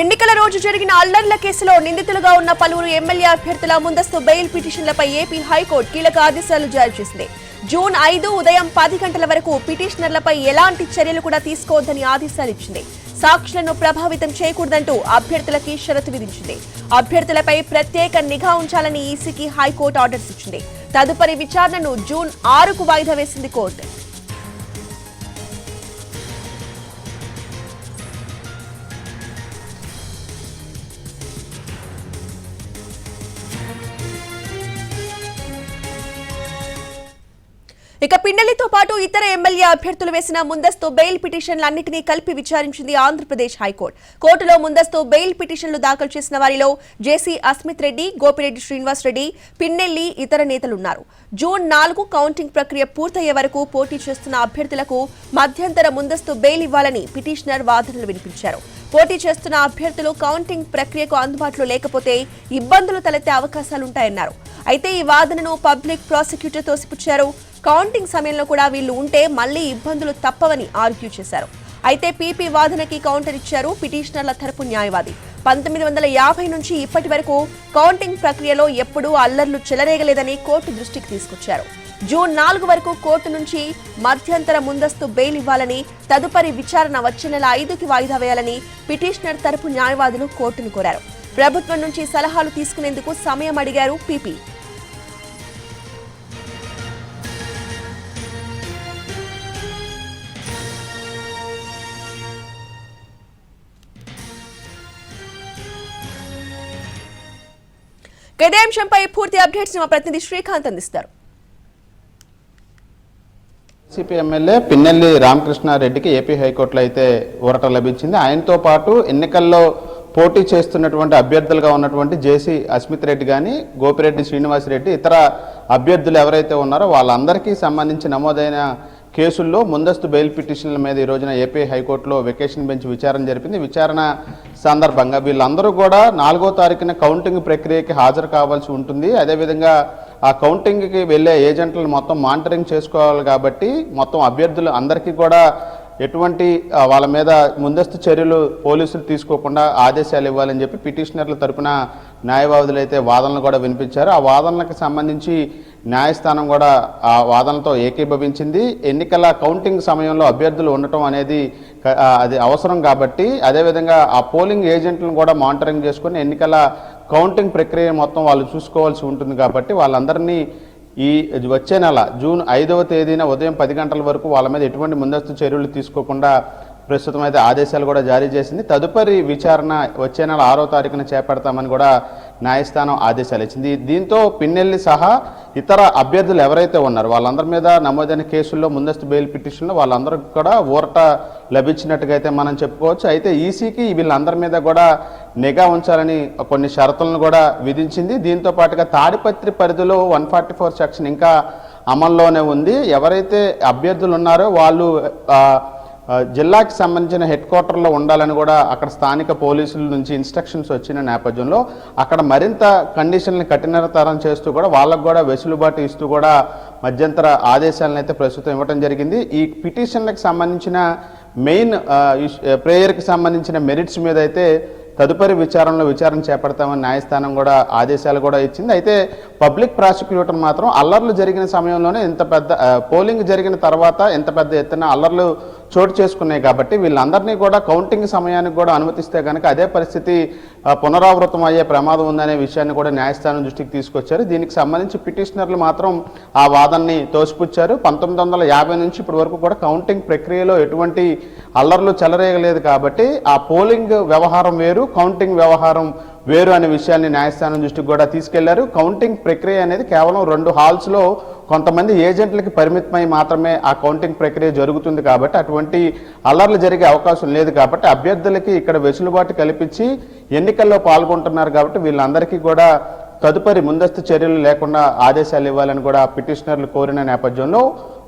ఎన్నికల రోజు జరిగిన అల్లర్ల కేసులో నిందితులుగా ఉన్న పలువురు ఎమ్మెల్యే అభ్యర్థుల ముందస్తు బెయిల్ పిటిషన్లపై ఏపీ హైకోర్టు కీలక ఆదేశాలు జారీ చేసింది. జూన్ ఐదు ఉదయం పది గంటల వరకు పిటిషనర్లపై ఎలాంటి చర్యలు కూడా తీసుకోవద్దని ఆదేశాలు ఇచ్చింది. సాక్షులను ప్రభావితం చేయకూడదంటూ అభ్యర్థులకి షరతు విధించింది. అభ్యర్థులపై ప్రత్యేక నిఘా ఉంచాలని ఈసీకి హైకోర్టు ఆర్డర్స్ ఇచ్చింది. తదుపరి విచారణను జూన్ ఆరుకు వాయిదా వేసింది కోర్టు. ఇక పిండలితో పాటు ఇతర ఎమ్మెల్యే అభ్యర్థులు వేసిన ముందస్తు బెయిల్ పిటిషన్లన్నింటినీ కలిపి విచారించింది ఆంధ్రప్రదేశ్ హైకోర్టు. కోర్టులో ముందస్తు బెయిల్ పిటిషన్లు దాఖలు చేసిన వారిలో జేసీ అస్మిత్ రెడ్డి గోపిరెడ్డి శ్రీనివాస్ రెడ్డి పిన్నెల్లి ఇతర నేతలున్నారు. జూన్ నాలుగు కౌంటింగ్ ప్రక్రియ పూర్తయ్యే వరకు పోటీ చేస్తున్న అభ్యర్థులకు మధ్యంతర ముందస్తు బెయిల్ ఇవ్వాలని పిటిషనర్ వాదనలు వినిపించారు. పోటీ చేస్తున్న అభ్యర్థులు కౌంటింగ్ ప్రక్రియకు అందుబాటులో లేకపోతే ఇబ్బందులు తలెత్తే అవకాశాలుంటాయన్నారు. అయితే ఈ వాదనను పబ్లిక్ ప్రాసిక్యూటర్ తోసిపుచ్చారు. కౌంటింగ్ సమయంలో కూడా వీళ్ళు ఉంటే మళ్ళీ ఇబ్బందులు తప్పవని ఆర్గ్యూ చేశారు. అయితే పీపీ వాదనకి కౌంటర్ ఇచ్చారు పిటిషనర్ల తరపు న్యాయవాది. పంతొమ్మిది వందల యాభై నుంచి ఇప్పటి వరకు కౌంటింగ్ ప్రక్రియలో ఎప్పుడూ అల్లర్లు చెలరేగలేదని కోర్టు దృష్టికి తీసుకొచ్చారు. జూన్ నాలుగు వరకు కోర్టు నుంచి మధ్యంతర ముందస్తు బెయిల్ ఇవ్వాలని తదుపరి విచారణ వచ్చే నెల ఐదుకి వాయిదా వేయాలని పిటిషనర్ తరపు న్యాయవాదులు కోర్టును కోరారు. ప్రభుత్వం నుంచి సలహాలు తీసుకునేందుకు సమయం అడిగారు పీపీ. ఇదే అంశంపై పూర్తి అప్డేట్స్ మా ప్రతినిధి శ్రీకాంత్ అందిస్తారు. సిపి ఎమ్మెల్యే పిన్నెల్లి రామకృష్ణారెడ్డికి ఏపీ హైకోర్టులో అయితే ఊరట లభించింది. ఆయనతో పాటు ఎన్నికల్లో పోటీ చేస్తున్నటువంటి అభ్యర్థులుగా ఉన్నటువంటి జేసీ అస్మిత్ రెడ్డి కానీ గోపిరెడ్డి శ్రీనివాసరెడ్డి ఇతర అభ్యర్థులు ఎవరైతే ఉన్నారో వాళ్ళందరికీ సంబంధించి నమోదైన కేసుల్లో ముందస్తు బెయిల్ పిటిషన్ల మీద ఈ రోజున ఏపీ హైకోర్టులో వెకేషన్ బెంచ్ విచారణ జరిపింది. విచారణ సందర్భంగా వీళ్ళందరూ కూడా నాలుగో తారీఖున కౌంటింగ్ ప్రక్రియకి హాజరు కావాల్సి ఉంటుంది. అదేవిధంగా ఆ కౌంటింగ్కి వెళ్ళే ఏజెంట్లను మొత్తం మానిటరింగ్ చేసుకోవాలి కాబట్టి మొత్తం అభ్యర్థులు అందరికీ కూడా ఎటువంటి వాళ్ళ మీద ముందస్తు చర్యలు పోలీసులు తీసుకోకుండా ఆదేశాలు ఇవ్వాలని చెప్పి పిటిషనర్ల తరపున న్యాయవాదులు అయితే వాదనలు కూడా వినిపించారు. ఆ వాదనలకు సంబంధించి న్యాయస్థానం కూడా ఆ వాదనతో ఏకీభవించింది. ఎన్నికల కౌంటింగ్ సమయంలో అభ్యర్థులు ఉండటం అనేది అది అవసరం కాబట్టి అదేవిధంగా ఆ పోలింగ్ ఏజెంట్లను కూడా మానిటరింగ్ చేసుకొని ఎన్నికల కౌంటింగ్ ప్రక్రియ మొత్తం వాళ్ళు చూసుకోవాల్సి ఉంటుంది కాబట్టి వాళ్ళందరినీ ఈ వచ్చే నెల జూన్ ఐదవ తేదీన ఉదయం పది గంటల వరకు వాళ్ళ మీద ఎటువంటి ముందస్తు చర్యలు తీసుకోకుండా ప్రస్తుతం అయితే ఆదేశాలు కూడా జారీ చేసింది. తదుపరి విచారణ వచ్చే నెల ఆరో తారీఖున చేపడతామని కూడా న్యాయస్థానం ఆదేశాలు ఇచ్చింది. దీంతో పిన్నెల్లి సహా ఇతర అభ్యర్థులు ఎవరైతే ఉన్నారో వాళ్ళందరి మీద నమోదైన కేసుల్లో ముందస్తు బెయిల్ పిటిషన్లో వాళ్ళందరికీ కూడా ఊరట లభించినట్టుగా అయితే మనం చెప్పుకోవచ్చు. అయితే ఈసీకి వీళ్ళందరి మీద కూడా నిఘా ఉంచాలని కొన్ని షరతులను కూడా విధించింది. దీంతో పాటుగా తాడిపత్రి పరిధిలో వన్ ఫార్టీ ఫోర్ సెక్షన్ ఇంకా అమల్లోనే ఉంది. ఎవరైతే అభ్యర్థులు ఉన్నారో వాళ్ళు జిల్లాకి సంబంధించిన హెడ్ క్వార్టర్లో ఉండాలని కూడా అక్కడ స్థానిక పోలీసుల నుంచి ఇన్స్ట్రక్షన్స్ వచ్చిన నేపథ్యంలో అక్కడ మరింత కండిషన్లు కఠినతరం చేస్తూ కూడా వాళ్ళకు కూడా వెసులుబాటు ఇస్తూ కూడా మధ్యంతర ఆదేశాలను అయితే ప్రస్తుతం ఇవ్వడం జరిగింది. ఈ పిటిషన్లకు సంబంధించిన మెయిన్ ప్రేయర్కి సంబంధించిన మెరిట్స్ మీద అయితే తదుపరి విచారణలో విచారణ చేపడతామని న్యాయస్థానం కూడా ఆదేశాలు కూడా ఇచ్చింది. అయితే పబ్లిక్ ప్రాసిక్యూటర్ మాత్రం అల్లర్లు జరిగిన సమయంలోనే ఇంత పెద్ద పోలింగ్ జరిగిన తర్వాత ఎంత పెద్ద ఎత్తున అల్లర్లు చోటు చేసుకున్నాయి కాబట్టి వీళ్ళందరినీ కూడా కౌంటింగ్ సమయానికి కూడా అనుమతిస్తే కనుక అదే పరిస్థితి పునరావృతం అయ్యే ప్రమాదం ఉందనే విషయాన్ని కూడా న్యాయస్థానం దృష్టికి తీసుకొచ్చారు. దీనికి సంబంధించి పిటిషనర్లు మాత్రం ఆ వాదనని తోసిపుచ్చారు. పంతొమ్మిది వందల యాభై నుంచి ఇప్పటి వరకు కూడా కౌంటింగ్ ప్రక్రియలో ఎటువంటి అల్లర్లు చెలరేయలేదు కాబట్టి ఆ పోలింగ్ వ్యవహారం వేరు కౌంటింగ్ వ్యవహారం వేరు అనే విషయాన్ని న్యాయస్థానం దృష్టికి కూడా తీసుకెళ్ళారు. కౌంటింగ్ ప్రక్రియ అనేది కేవలం రెండు హాల్స్లో కొంతమంది ఏజెంట్లకి పరిమితమై మాత్రమే ఆ కౌంటింగ్ ప్రక్రియ జరుగుతుంది కాబట్టి అటువంటి అల్లర్లు జరిగే అవకాశం లేదు కాబట్టి అభ్యర్థులకి ఇక్కడ వెసులుబాటు కల్పించి ఎన్నికల్లో పాల్గొంటున్నారు కాబట్టి వీళ్ళందరికీ కూడా తదుపరి ముందస్తు చర్యలు లేకుండా ఆదేశాలు ఇవ్వాలని కూడా పిటిషనర్లు కోరిన నేపథ్యంలో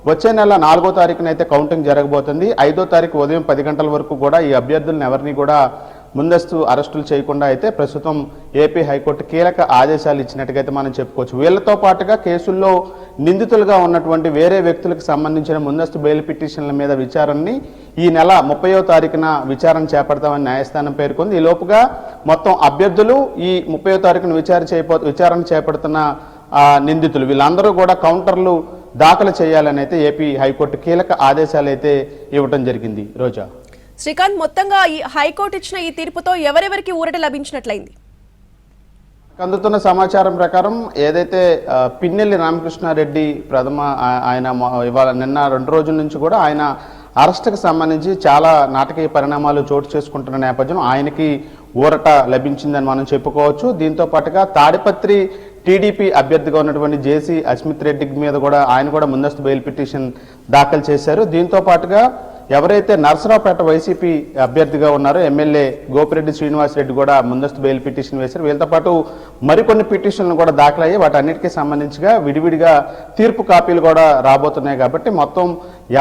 వచ్చే నెల నాలుగో తారీఖున అయితే కౌంటింగ్ జరగబోతుంది. ఐదో తారీఖు ఉదయం పది గంటల వరకు కూడా ఈ అభ్యర్థులను ఎవరిని కూడా ముందస్తు అరెస్టులు చేయకుండా అయితే ప్రస్తుతం ఏపీ హైకోర్టు కీలక ఆదేశాలు ఇచ్చినట్టుగా అయితే మనం చెప్పుకోవచ్చు. వీళ్ళతో పాటుగా కేసుల్లో నిందితులుగా ఉన్నటువంటి వేరే వ్యక్తులకు సంబంధించిన ముందస్తు బెయిల్ పిటిషన్ల మీద విచారణని ఈ నెల ముప్పయో తారీఖున విచారణ చేపడతామని న్యాయస్థానం పేర్కొంది. ఈ లోపుగా మొత్తం అభ్యర్థులు ఈ ముప్పయో తారీఖున విచారణ చేయబో విచారణ చేపడుతున్న నిందితులు వీళ్ళందరూ కూడా కౌంటర్లు దాఖలు చేయాలని అయితే ఏపీ హైకోర్టు కీలక ఆదేశాలు అయితే ఇవ్వడం జరిగింది. రోజా. శ్రీకాంత్ మొత్తంగా ఈ హైకోర్టు ఇచ్చిన ఈ తీర్పుతో ఎవరెవరికి ఊరట లభించినట్లయింది? అందుతున్న సమాచారం ప్రకారం ఏదైతే పిన్నెల్లి రామకృష్ణారెడ్డి ప్రథమ ఆయన ఇవాళ నిన్న రెండు రోజుల నుంచి కూడా ఆయన అరెస్ట్కి సంబంధించి చాలా నాటకీయ పరిణామాలు చోటు చేసుకుంటున్న నేపథ్యం ఆయనకి ఊరట లభించిందని మనం చెప్పుకోవచ్చు. దీంతో పాటుగా తాడిపత్రి టీడీపీ అభ్యర్థిగా ఉన్నటువంటి జేసీ అస్మిత్ రెడ్డి మీద కూడా ఆయన కూడా ముందస్తు బెయిల్ పిటిషన్ దాఖలు చేశారు. దీంతో పాటుగా ఎవరైతే నర్సరావుపేట వైసీపీ అభ్యర్థిగా ఉన్నారో ఎమ్మెల్యే గోపిరెడ్డి శ్రీనివాస్ రెడ్డి కూడా ముందస్తు బెయిల్ పిటిషన్ వేశారు. వీళ్ళతో పాటు మరికొన్ని పిటిషన్లు కూడా దాఖలయ్యాయి. వాటన్నిటికీ సంబంధించిగా విడివిడిగా తీర్పు కాపీలు కూడా రాబోతున్నాయి కాబట్టి మొత్తం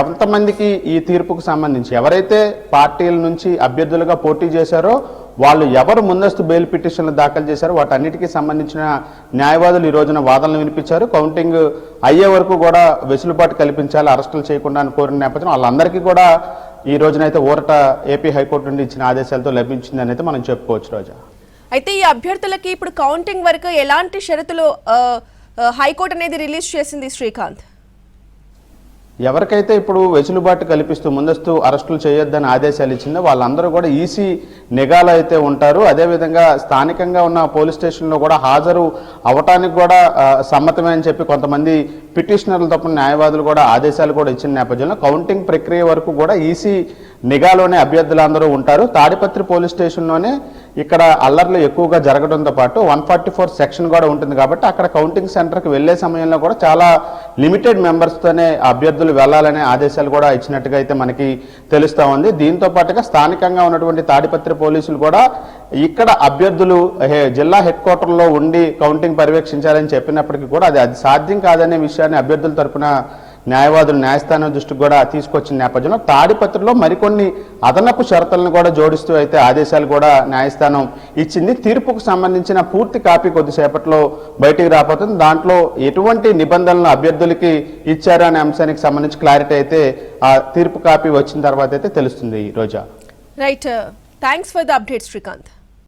ఎంతమందికి ఈ తీర్పుకు సంబంధించి ఎవరైతే పార్టీల నుంచి అభ్యర్థులుగా పోటీ చేశారో వాళ్ళు ఎవరు ముందస్తు బెయిల్ పిటిషన్లు దాఖలు చేశారో వాటన్నిటికీ సంబంధించిన న్యాయవాదులు ఈ రోజున వాదనలు వినిపించారు. కౌంటింగ్ అయ్యే వరకు కూడా వెసులుబాటు కల్పించాలి అరెస్టులు చేయకుండా అని కోరిన నేపథ్యం వాళ్ళందరికీ కూడా ఈ రోజునైతే ఊరట ఏపీ హైకోర్టు నుండి ఇచ్చిన ఆదేశాలతో లభించిందని అయితే మనం చెప్పుకోవచ్చు రోజా. అయితే ఈ అభ్యర్థులకి ఇప్పుడు కౌంటింగ్ వరకు ఎలాంటి షరతులు హైకోర్టు అనేది రిలీజ్ చేసింది శ్రీకాంత్? ఎవరికైతే ఇప్పుడు వెసులుబాటు కల్పిస్తూ ముందస్తు అరెస్టులు చేయొద్దని ఆదేశాలు ఇచ్చిందో వాళ్ళందరూ కూడా ఈసీ నిఘాలు అయితే ఉంటారు. అదేవిధంగా స్థానికంగా ఉన్న పోలీస్ స్టేషన్లో కూడా హాజరు అవటానికి కూడా సమ్మతమే అని చెప్పి కొంతమంది పిటిషనర్ల తప్ప న్యాయవాదులు కూడా ఆదేశాలు కూడా ఇచ్చిన నేపథ్యంలో కౌంటింగ్ ప్రక్రియ వరకు కూడా ఈసీ నిఘాలోనే అభ్యర్థులందరూ ఉంటారు. తాడిపత్రి పోలీస్ స్టేషన్లోనే ఇక్కడ అల్లర్లు ఎక్కువగా జరగడంతో పాటు వన్ ఫార్టీ ఫోర్ సెక్షన్ కూడా ఉంటుంది కాబట్టి అక్కడ కౌంటింగ్ సెంటర్కి వెళ్ళే సమయంలో కూడా చాలా లిమిటెడ్ మెంబర్స్తోనే అభ్యర్థులు వెళ్ళాలనే ఆదేశాలు కూడా ఇచ్చినట్టుగా అయితే మనకి తెలుస్తూ ఉంది. దీంతో పాటుగా స్థానికంగా ఉన్నటువంటి తాడిపత్రి పోలీసులు కూడా ఇక్కడ అభ్యర్థులు జిల్లా హెడ్ క్వార్టర్లో ఉండి కౌంటింగ్ పర్యవేక్షించాలని చెప్పినప్పటికీ కూడా అది అది సాధ్యం కాదనే విషయాన్ని అభ్యర్థుల తరపున న్యాయవాదులు న్యాయస్థానం దృష్టికి కూడా తీసుకొచ్చిన నేపథ్యంలో తాడిపత్రిలో మరికొన్ని అదనపు షరతులను కూడా జోడిస్తూ అయితే ఆదేశాలు కూడా న్యాయస్థానం ఇచ్చింది. తీర్పుకు సంబంధించిన పూర్తి కాపీ కొద్దిసేపట్లో బయటికి రాబోతుంది. దాంట్లో ఎటువంటి నిబంధనలు అభ్యర్థులకి ఇచ్చారనే అనే అంశానికి సంబంధించి క్లారిటీ అయితే ఆ తీర్పు కాపీ వచ్చిన తర్వాత అయితే తెలుస్తుంది Roja. Right thanks for the update Srikanth